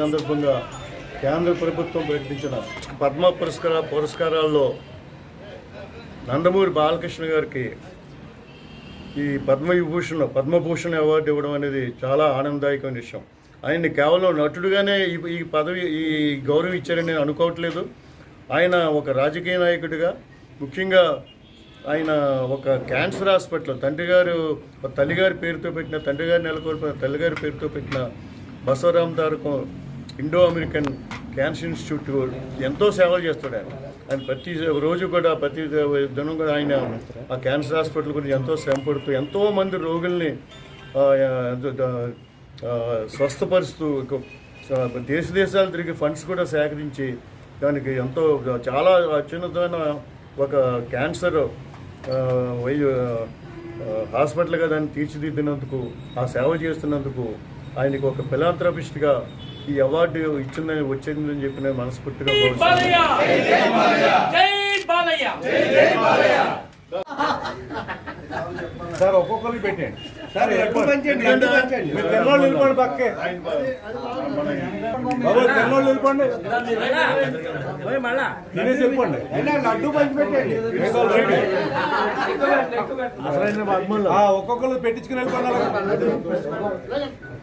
సందర్భంగా కేంద్ర ప్రభుత్వం ప్రకటించిన పద్మ పురస్కార పురస్కారాల్లో నందమూరి బాలకృష్ణ గారికి ఈ పద్మవిభూషణ్ పద్మభూషణ్ అవార్డు ఇవ్వడం అనేది చాలా ఆనందదాయకమైన విషయం. ఆయన్ని కేవలం నటుడుగానే ఈ ఈ పదవి ఈ గౌరవం ఇచ్చారని నేను అనుకోవట్లేదు. ఆయన ఒక రాజకీయ నాయకుడిగా ముఖ్యంగా ఆయన ఒక క్యాన్సర్ హాస్పిటల్ తండ్రి గారు తల్లిగారి పేరుతో పెట్టిన తండ్రి గారు నెలకొల్పిన తల్లిగారి పేరుతో పెట్టిన Basavaram Tarakam Indo American cancer institute ఎంతో సేవలు చేస్తాడు ఆయన. ఆయన ప్రతి రోజు కూడా ప్రతి దినం కూడా ఆయన ఆ క్యాన్సర్ హాస్పిటల్ గురించి ఎంతో శ్రమ పడుతూ ఎంతో మంది రోగుల్ని స్వస్థపరుస్తూ దేశ దేశాలు తిరిగి ఫండ్స్ కూడా సేకరించి దానికి ఎంతో చాలా అత్యున్నతమైన ఒక క్యాన్సర్ వై హాస్పిటల్గా దాన్ని తీర్చిదిద్దినందుకు ఆ సేవ చేస్తున్నందుకు ఆయనకు ఒక ఫిలాంథ్రపిస్ట్గా ఈ అవార్డు ఇచ్చిందని వచ్చిందని చెప్పి నేను మనస్ఫూర్తిగా సార్ ఒక్కొక్కరికి పెట్టండి సార్ ఎక్కువ పంచండి ఎంత పంచండి. మీరు తెల్లవాళ్ళు వెళ్ళిపోండి పక్కే. బాబు తెల్లవాళ్ళు వెళ్ళిపోండి తినేసి వెళ్ళిపోండి. లడ్డు పంచి పెట్టండి ఒక్కొక్కరు పెట్టించుకుని వెళ్ళిపోండి